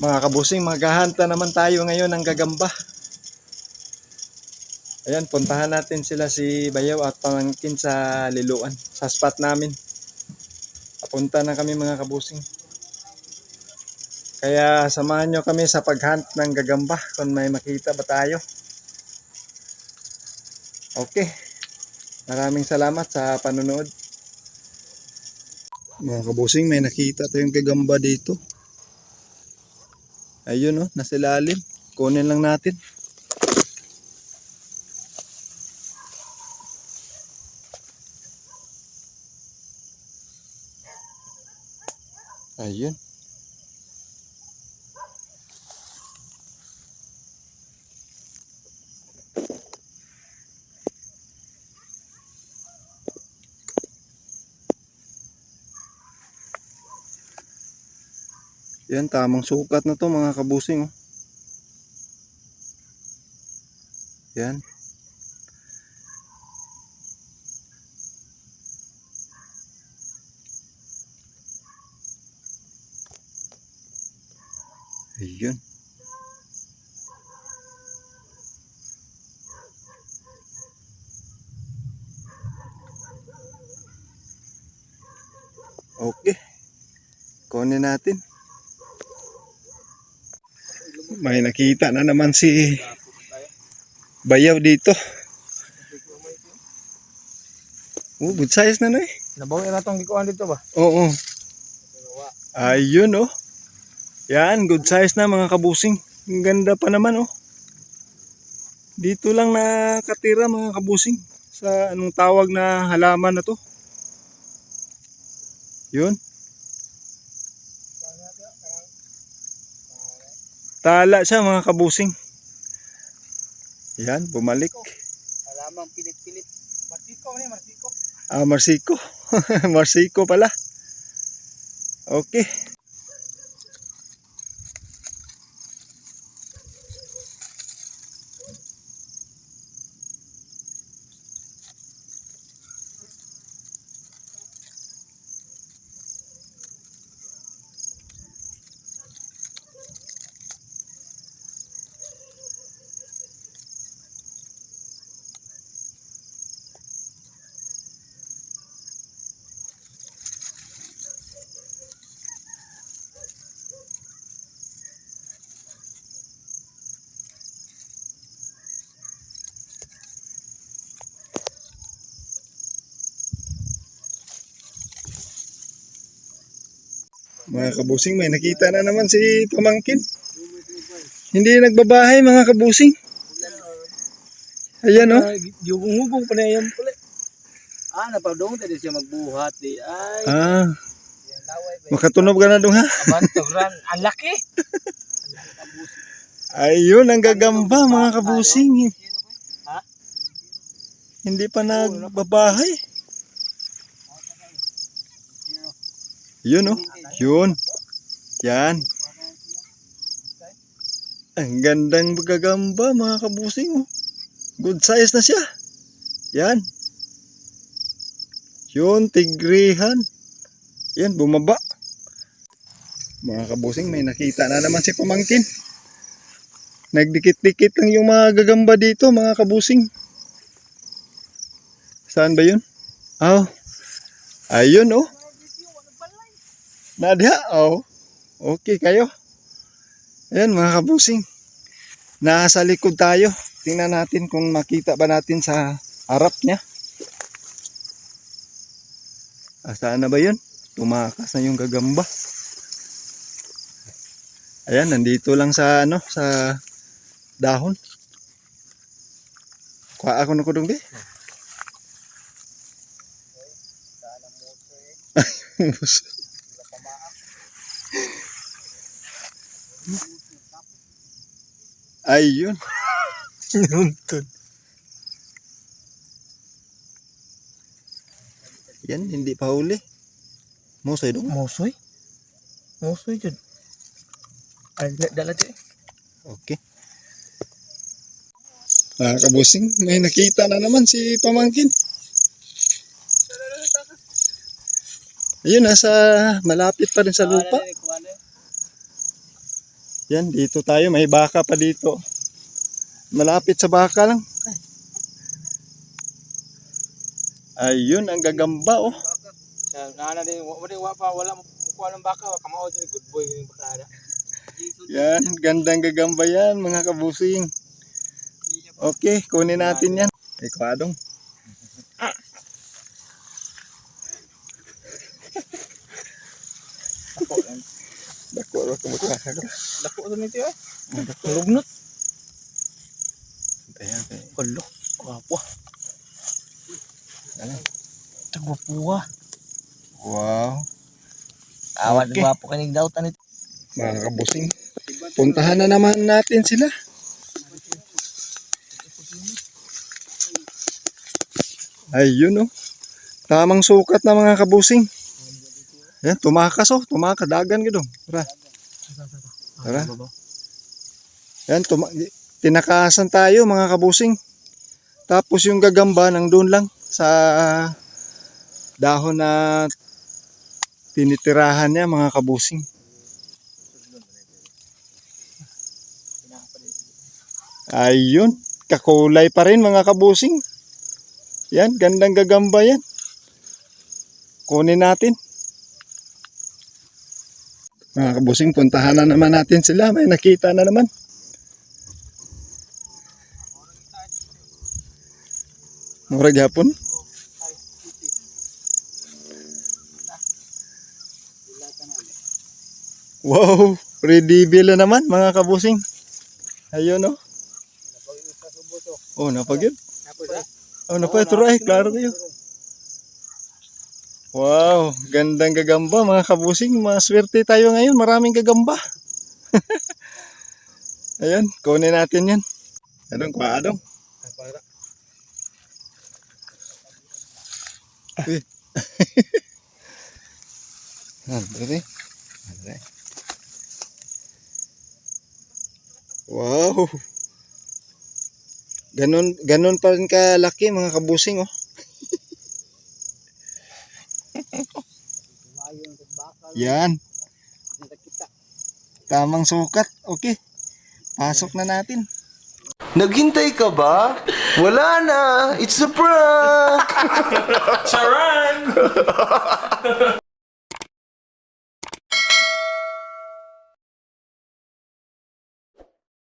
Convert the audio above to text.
Mga kabusing, maghahanta naman tayo ngayon ng gagamba. Ayan, puntahan natin sila si Bayaw at pamangkin sa Liluan, sa spot namin. Papunta na kami mga kabusing. Kaya samahan nyo kami sa paghunt ng gagamba kung may makita ba tayo. Okay. Maraming salamat sa panonood. Mga kabusing, may nakita tayong gagamba dito. Ayun oh, nasa ilalim. Kunin lang natin. Ayun. Yan, tamang sukat na to mga kabusing. Oh. Yan. Ayun. Okay. Kunin natin. May nakita na naman si Bayaw dito. Oh, good size na na eh. Nabawi na tong gikuan dito ba? Oo. Ayun oh. Yan, good size na mga kabusing. Ang ganda pa naman oh. Dito lang nakatira mga kabusing. Sa anong tawag na halaman na to. Yun. Tala siya mga kabusing. Yan, bumalik. Alamang pilit-pilit. Marsiko ni Marsiko. Ah, Marsico. Marsico pala. Okay. Mga kabusing, may nakita na naman si Pamangkin. Hindi nagbabahay mga kabusing. Ayan oh. Gugong-gugong pa na yan pala. Ah, napadong tadi siya magbuhat di. Ay, Ah, yan laway ba? makatunob ka na dong ha. Aban togran, ang laki. Ayun, ang gagamba mga kabusing. Ha? Hindi pa nagbabahay. Yun oh. Yun. Yan. Ang gandang gagamba mga kabusing oh. Good size na siya. Yan. Yun, tigrihan. Yan, bumaba. Mga kabusing, may nakita na naman si Pamangkin. Nagdikit-dikit lang yung mga gagamba dito, mga kabusing. Saan ba yun? Oh. Ayun, oh. Nadya, oh. Okay kayo. Ayan, mga kabusing. Nasa likod tayo. Tingnan natin kung makita ba natin sa harap niya. Ah, saan na ba yun? Tumakas na yung gagamba. Ayan, nandito lang sa ano, sa dahon. Kuha ako ng kudong di. Ayun. Nuntun. Yan, hindi pa huli. Musay dong. Mosoy? Mosoy jud. Ay, da- dala di. Okay. Ah, kabusing, may nakita na naman si Pamangkin. Ayun, nasa malapit pa rin sa lupa. Yan, dito tayo. May baka pa dito. Malapit sa baka lang. Ayun, ang gagamba oh. Nana din, wa din wa pa wala mo kuha ng baka, kamao din good boy yung baka. Yan, gandang gagamba yan mga kabusing. Okay, kunin natin yan. Ikwadong. Dako, Dako, dako, dako. dako to nito eh. Lugnot. Ayan, ayan. Kulo. Gwapo. Ano? Tagwapo. Wow. Awan Okay. gwapo kaning daw tanit. Mga kabusing. Puntahan na naman natin sila. Ayun oh. Tamang sukat na mga kabusing. Yan, tumakas oh. Tumakadagan gito. Tara. Tara. Yan, tuma- tinakasan tayo mga kabusing. Tapos yung gagamba nang doon lang sa dahon na tinitirahan niya mga kabusing. Ayun, kakulay pa rin mga kabusing. Yan, gandang gagamba yan. Kunin natin. Mga kabusing, puntahan na naman natin sila. May nakita na naman. Murag hapon. Wow, na naman mga kabusing. Ayun oh. Oh, napagid. Oh, napay turay, klaro kayo. Wow, gandang gagamba mga kabusing. Maswerte tayo ngayon, maraming gagamba. Ayan, kunin natin yan. Anong kwaadong? Uy. Andre. Andre. Wow. Ganon, ganon pa rin kalaki mga kabusing oh. Yan. Tamang sukat. Okay. Pasok na natin. Naghintay ka ba? Wala na! It's a prank! Charan!